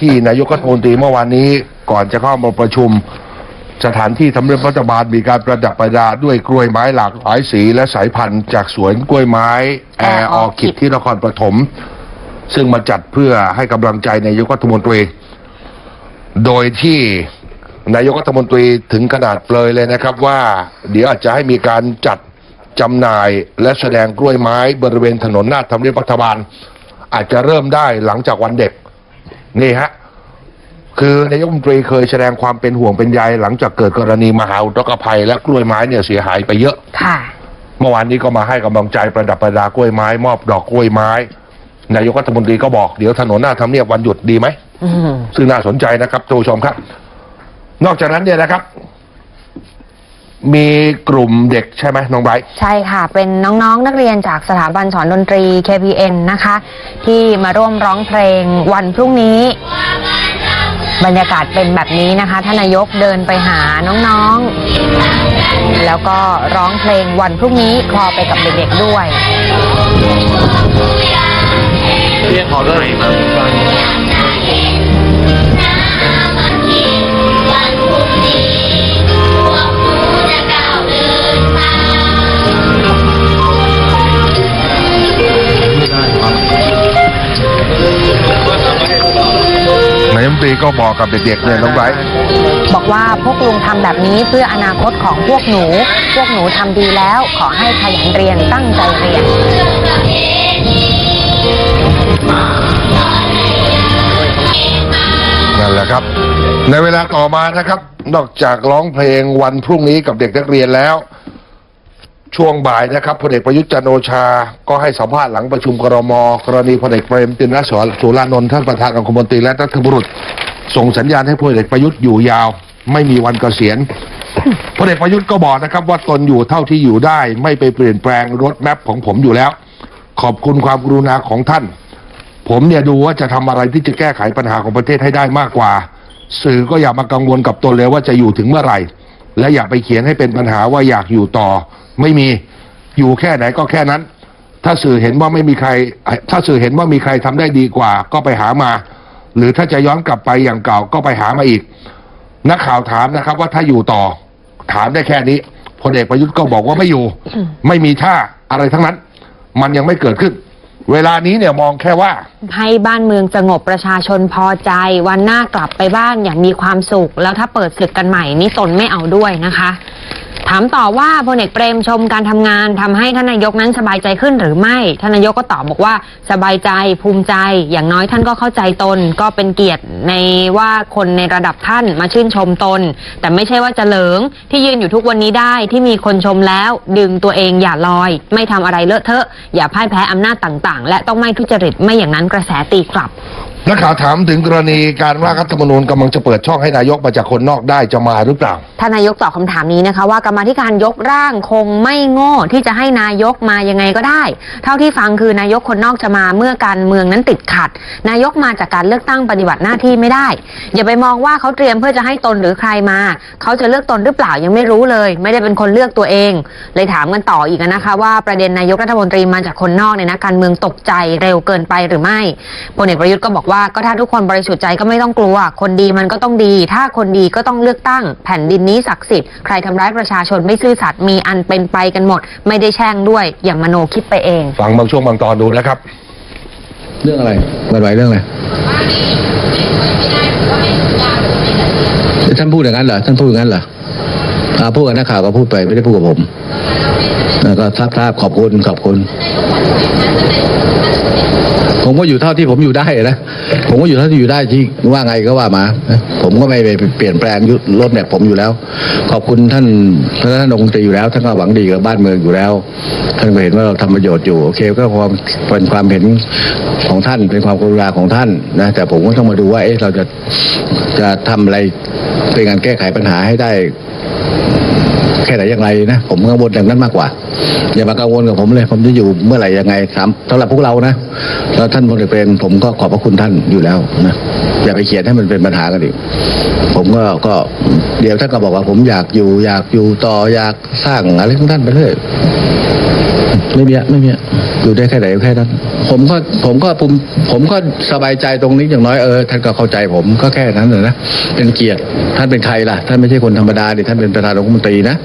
ที่นายกรัฐมนตรีเมื่อวานนี้ก่อนจะเข้ามาประชุม สถานที่ทำเนียบรัฐบาลมีการประดับประดาด้วยกล้วยไม้หลากหลายสีและสายพันธุ์จากสวนกล้วยไม้แอร์ออคิดที่นครปฐมซึ่งมาจัดเพื่อให้กำลังใจนายกรัฐมนตรี โดยที่นายกรัฐมนตรีถึงขนาดเปลยเลยนะครับว่า เดี๋ยวอาจจะให้มีการจัดจำหน่ายและแสดงกล้วยไม้บริเวณถนนหน้าทำเนียบรัฐบาล อาจจะเริ่มได้หลังจากวันเด็ก นี่ฮะคือนายกรัฐมนตรีเคยแสดงความเป็นห่วงเป็นใยหลังจากเกิดกรณีมหาอุทกภัย และกล้วยไม้เนี่ยเสียหายไปเยอะ ค่ะ เมื่อวานนี้ก็มาให้กำลังใจประดับประดากล้วยไม้ มอบดอกกล้วยไม้ นายกรัฐมนตรีก็บอกเดี๋ยวถนนหน้าทำเนียบวันหยุดดีไหม อืมซึ่งน่าสนใจนะครับท่านผู้ชมครับ นอกจากนั้นเนี่ยนะครับ มีกลุ่มเด็กใช่ไหมน้องไบร์ทใช่ค่ะ เป็นน้องๆนักเรียนจากสถาบันสอนดนตรี KPN นะคะ ที่มาร่วมร้องเพลงวันพรุ่งนี้ บรรยากาศเป็นแบบนี้นะคะท่านนายกเดินไปหาน้องๆ แล้วก็ร้องเพลงวันพรุ่งนี้คลอไปกับเด็กๆด้วย เรียกขอด้วย นายกรัฐมนตรีก็บอกกับเด็กๆเนี่ยน้องไบร์ทบอกว่าพวกลุงทำแบบนี้เพื่ออนาคตของพวกหนู พวกหนูทำดีแล้ว ขอให้ขยันเรียนตั้งใจเรียน นั่นแหละครับ ในเวลาต่อมานะครับ นอกจากร้องเพลงวันพรุ่งนี้กับเด็กนักเรียนแล้ว ช่วงบ่ายนะครับพลเอกประยุทธ์จันโอชา ก็ให้สัมภาษณ์หลังประชุมกรมกรณีพลเอกเปรมตินรสุรานนท์ท่านประธานองคมนตรีและรัฐบุรุษ ส่งสัญญาณให้พลเอกประยุทธ์อยู่ยาว ไม่มีวันเกษียณพลเอกประยุทธ์ก็บอกนะครับ ว่าตนอยู่เท่าที่อยู่ได้ ไม่ไปเปลี่ยนแปลงรถแมพของผมอยู่แล้ว ขอบคุณความกรุณาของท่าน ผมเนี่ยดูว่าจะทำอะไรที่จะแก้ไขปัญหาของประเทศให้ได้มากกว่า สื่อก็อย่ามากังวลกับตนเลยว่าจะอยู่ถึงเมื่อไหร่ และอย่าไปเขียนให้เป็นปัญหาว่าอยากอยู่ต่อ ไม่มีอยู่แค่ไหนก็แค่นั้น ถ้าสื่อเห็นว่าไม่มีใคร ถ้าสื่อเห็นว่ามีใครทำได้ดีกว่า ก็ไปหามา หรือถ้าจะย้อนกลับไปอย่างเก่าก็ไปหามาอีก นักข่าวถามนะครับ ว่าถ้าอยู่ต่อ ถามได้แค่นี้พลเอกประยุทธ์ก็บอกว่าไม่อยู่ ไม่มีท่าอะไรทั้งนั้น มันยังไม่เกิดขึ้น เวลานี้เนี่ยมองแค่ว่า ให้บ้านเมืองสงบประชาชนพอใจ วันหน้ากลับไปบ้านอย่างมีความสุข แล้วถ้าเปิดศึกกันใหม่นี่ตนไม่เอาด้วยนะคะ ถามต่อว่าพลเอกเปรมชมการทำงานทำให้ท่านนายกนั้นสบายใจขึ้นหรือไม่ ท่านนายกก็ตอบบอกว่าสบายใจภูมิใจ อย่างน้อยท่านก็เข้าใจตน ก็เป็นเกียรติในว่าคนในระดับท่านมาชื่นชมตน แต่ไม่ใช่ว่าจะเหลิงที่ยืนอยู่ทุกวันนี้ได้ที่มีคนชมแล้ว ดึงตัวเองอย่าลอย ไม่ทำอะไรเลอะเทอะอย่าพ่ายแพ้อำนาจต่างๆ และต้องไม่ทุจริตไม่อย่างนั้นกระแสตีกลับ นักข่าวถามถึงกรณีการร่างรัฐธรรมนูญกำลังจะเปิดช่องให้นายกมาจากคนนอกได้จะมาหรือเปล่าท่านนายกตอบคำถามนี้นะคะ ว่ากรรมาธิการยกร่างคงไม่โง่ที่จะให้นายกมายังไงก็ได้ เท่าที่ฟังคือนายกคนนอกจะมาเมื่อการเมืองนั้นติดขัด นายกมาจากการเลือกตั้งปฏิบัติหน้าที่ไม่ได้ อย่าไปมองว่าเขาเตรียมเพื่อจะให้ตนหรือใครมา เขาจะเลือกตนหรือเปล่ายังไม่รู้เลย ไม่ได้เป็นคนเลือกตัวเอง เลยถามกันต่ออีกนะคะ ว่าประเด็นนายกรัฐมนตรีมาจากคนนอกเนี่ยนะการเมืองตกใจเร็วเกินไปหรือไม่พลเอกประยุทธ์ก็บอกว่าก็ถ้าทุกคนบริสุทธิ์ใจก็ไม่ต้องกลัว คนดีมันก็ต้องดี ถ้าคนดีก็ต้องเลือกตั้ง แผ่นดินนี้ศักดิ์สิทธิ์ใครทำร้ายประชาชนไม่ซื่อสัตย์มีอันเป็นไปกันหมด ไม่ได้แช่งด้วยอย่ามโนคิดไปเอง ฟังบางช่วงบางตอนดูนะครับ เรื่องอะไรวันไหวเรื่องอะไรท่านพูดอย่างนั้นเหรอท่านพูดอย่างนั้นเหรออ่าพูดกับนักข่าวก็พูดไปไม่ได้พูดกับผมแล้วก็ทราบทราบขอบคุณขอบคุณ ผมก็อยู่เท่าที่ผมอยู่ได้นะผมก็อยู่เท่าที่อยู่ได้ที่ว่าไงก็ว่ามา ผมก็ไม่ไปเปลี่ยนแปลงยุรถแบบผมอยู่แล้ว ขอบคุณท่านท่านท่านองค์ตรีอยู่แล้วท่านก็หวังดีกับบ้านเมืองอยู่แล้ว ท่านก็เห็นว่าเราทำประโยชน์อยู่โอเค ก็ความเป็นความเห็นของท่านเป็นความกรุณาของท่านนะแต่ผมก็ต้องมาดูว่าเอ๊ะเราจะจะทำอะไรเป็นการแก้ไขปัญหาให้ได้ แค่ไหนอย่างไรนะผมกังวลอย่างนั้นมากกว่า อย่ามากังวลกับผมเลย ผมจะอยู่เมื่อไหร่ยังไงครับสำหรับพวกเรานะแล้วท่านพลเอกเปรมผมก็ขอบพระคุณท่านอยู่แล้วนะอย่าไปเขียนให้มันเป็นปัญหากันอีกผมก็ก็เดี๋ยวท่านก็บอกว่าผมอยากอยู่อยากอยู่ต่ออยากสร้างอะไรของท่านไปเรื่อยไม่มีอะไม่มีอะอยู่ได้แค่ไหนแค่นั้นผมก็ผมก็ผมผมก็สบายใจตรงนี้อย่างน้อยเออท่านก็เข้าใจผมก็แค่นั้นเลยนะเป็นเกียรติท่านเป็นใครล่ะ ท่านไม่ใช่คนธรรมดาดิท่านเป็นประธานองคมนตรีนะ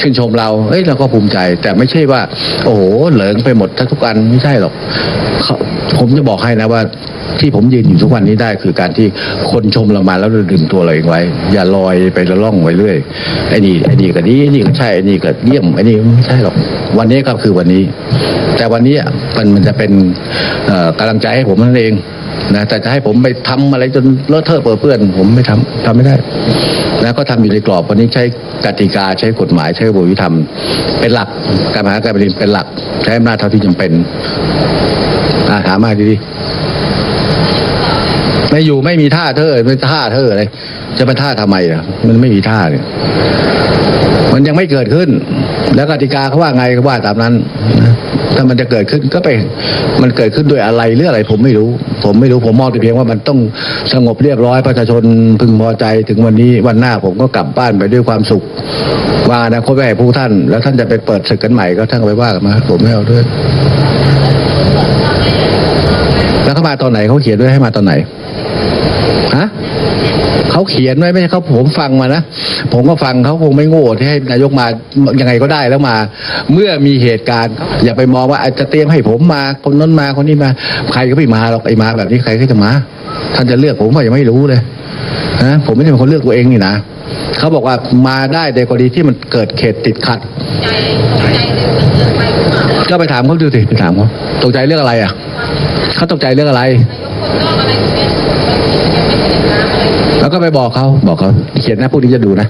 ชื่นชมเราเอ้ยเราก็ภูมิใจ แต่ไม่ใช่ว่า โอ้โหเหลิงไปหมดทุกอันไม่ใช่หรอกเขาผมจะบอกให้นะว่าที่ผมยืนอยู่ทุกวันนี้ได้คือการที่คนชมเรามาแล้วเราดึงตัวเราเองไว้ อย่าลอยไปละล่องไปเรื่อยไอ้นี่ไอ้นี่ก็ดีไอ้นี่ก็ใช่ไอ้นี่ก็เยี่ยมไอ้นี่ไม่ใช่หรอกวันนี้ก็คือวันนี้ แต่วันนี้อะมันมันจะเป็นกำลังใจให้ผมนั่นเองนะแต่จะให้ผมไปทำอะไรจนเลอะเทอะเปื้อนเปื้อนผมไม่ทำทำไม่ได้ นะก็ทำอยู่ในกรอบวันนี้ใช้กติกาใช้กฎหมายใช้กระบวิธรรม เป็นหลักการบริหาการแผ่นดินเป็นหลัก ใช้อำนาจเท่าที่จำเป็นอาถามมาดีๆไม่อยู่ไม่มีท่าเธอไม่ท่าเธออะไร จะมาท่าทำไมอะมันไม่มีท่าเนี่ยมันยังไม่เกิดขึ้น แล้วกติกาเขาว่าไงก็ว่าตามนั้นนะถ้ามันจะเกิดขึ้นก็ไปมันเกิดขึ้นด้วยอะไรหรืออะไร ผมไม่รู้ ผมไม่รู้ผมมองแต่เพียงว่ามันต้องสงบเรียบร้อยประชาชนพึงพอใจถึงวันนี้วันหน้าผมก็กลับบ้านไปด้วยความสุขว่านะคตไปให้ผู้ท่าน แล้วท่านจะไปเปิดศึกกันใหม่ก็ท่านไปว่ากันมาผมไม่เอาด้วย แล้วเขามาตอนไหนเขาเขียนด้วยให้มาตอนไหนฮะ เขาเขียนไว้ไม่ใช่เขาผมฟังมานะผมก็ฟังเขาคงไม่โง่ที่ให้นายกมายังไงก็ได้แล้วมา เมื่อมีเหตุการณ์ อย่าไปมองว่าอาจจะเตรียมให้ผมมาคนนั้นมาคนนี้มา ใครก็ไม่มาหรอกไอ้มาแบบนี้ใครก็จะมา ท่านจะเลือกผมก็ยังไม่รู้เลยนะผมไม่ได้เป็นคนเลือกตัวเองนี่นะเขาบอกว่ามาได้ในกรณีที่มันเกิดเขตติดขัดก็ไปถามเขาดูสิไปถามเขาตกใจเรื่องอะไรอะเขาตกใจเรื่องอะไร แล้วก็ไปบอกเขาบอกเขาเขียนนะพวกนี้จะดูนะ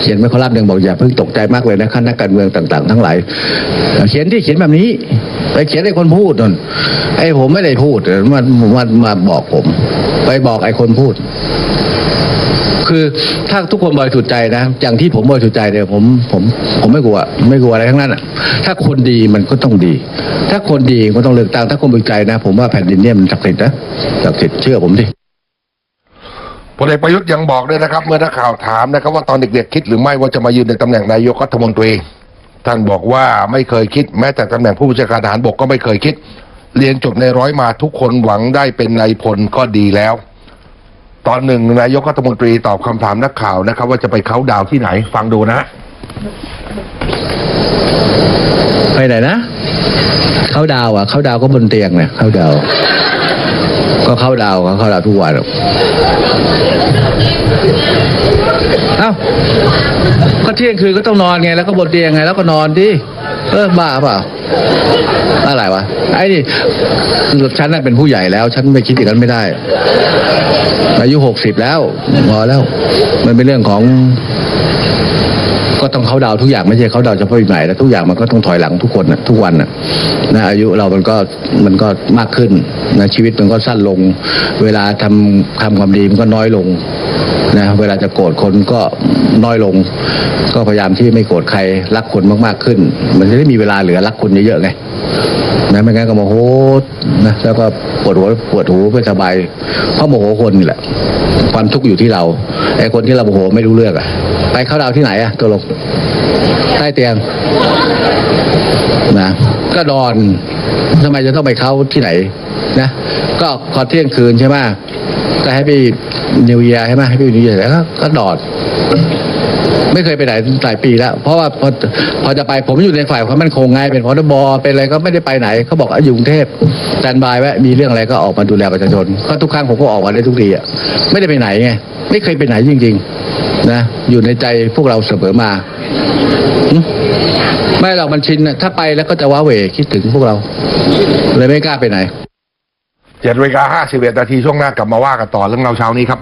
เขียนไว้คอลัมน์หนึ่งบอกอย่าเพิ่งตกใจมากเลยนะขั้นนักการเมืองต่าง ๆ ทั้งหลายเขียนที่เขียนแบบนี้ไปเขียนให้คนพูดนนไอ้ผมไม่ได้พูดมันมันมาบอกผม ไปบอกไอ้คนพูด คือถ้าทุกคนบริสุทธิ์ใจนะอย่างที่ผมบริสุทธิ์ใจเนี่ยผมผมผมไม่กลัว ไม่กลัวอะไรทั้งนั้นอะ ถ้าคนดีมันก็ต้องดี ถ้าคนดีก็ต้องเลือกตั้งถ้าคนบริสุทธิ์ใจนะ ผมว่าแผ่นดินเนี่ยมันศักดิ์สิทธิ์นะศักดิ์สิทธิ์เชื่อผมดิ พลเอกประยุทธ์ยังบอกด้วยนะครับ เมื่อนักข่าวถามนะครับว่าตอนเด็กๆคิดหรือไม่ว่าจะมายืนในตำแหน่งนายกรัฐมนตรี ท่านบอกว่าไม่เคยคิดแม้แต่ตำแหน่งผู้บัญชาการทหารบกก็ไม่เคยคิด เรียนจบในร้อยมาทุกคนหวังได้เป็นนายพลก็ดีแล้ว ตอนหนึ่งนายกรัฐมนตรีตอบคำถามนักข่าวนะครับ ว่าจะไปเขาดาวที่ไหน ฟังดูนะไปไหนนะ เข้าดาวอะ เข้าดาวก็บนเตียงเนี่ยเข้าดาว ก็เข้าดาวก็เข้าดาวทุกวันเอ้าก็เที่ยงคืนก็ต้องนอนไงแล้วก็บนเตียงไง แล้วก็นอนดิเออบ้าเปล่าอะไรวะไอ้นี่ฉันน่ะเป็นผู้ใหญ่แล้ว ฉันไม่คิดอย่างนั้นไม่ได้ อายุหกสิบแล้วพอแล้ว มันเป็นเรื่องของ ก็ต้องเขาดาวทุกอย่างไม่ใช่เขาดาวเฉพาะปีใหม่แล้วทุกอย่างมันก็ต้องถอยหลังทุกคนนะทุกวันนะนะอายุเรามันก็มันก็มากขึ้นนะชีวิตมันก็สั้นลง เวลาทำทำความดีมันก็น้อยลงนะเวลาจะโกรธคนก็น้อยลง ก็พยายามที่ไม่โกรธใครรักคนมากๆขึ้น มันจะได้มีเวลาเหลือรักคนเยอะๆไงนะไม่งั้นก็โมโหนะแล้วก็ปวดหัวปวดหูไม่สบายเพราะโมโหคนนี่แหละความทุกข์อยู่ที่เราไอ้คนที่เราโมโหไม่รู้เรื่องอะ ไปเข้าดาวที่ไหนอะตัวลงใต้เตียงนะก็นอนทำไมจะต้องไปเข้าที่ไหนนะก็ก่อเที่ยงคืนใช่ไหมก็ให้ไปนิวเยียใช่ไหมให้ไปนิวเยียแล้วก็ก็นอนไม่เคยไปไหนหลายปีแล้ว เพราะว่าพอพอจะไปผมอยู่ในฝ่ายความมั่นคงไงเป็นพอบอเป็นอะไรก็ไม่ได้ไปไหนเขาบอกอยู่กรุงเทพแตนบายไว้มีเรื่องอะไรก็ออกมาดูแลประชาชนก็ทุกครั้งผมก็ออกมาได้ทุกทีอะไม่ได้ไปไหนไงไม่เคยไปไหนจริง ๆ นะอยู่ในใจพวกเราเสมอมา ไม่หรอกมันชินนะถ้าไปแล้วก็จะว้าเหวคิดถึงพวกเรา เลยไม่กล้าไปไหนเจ็ดเวลาห้าสิบเอ็ดนาทีช่วงหน้ากลับมาว่ากันต่อเรื่องเราเช้านี้ครับ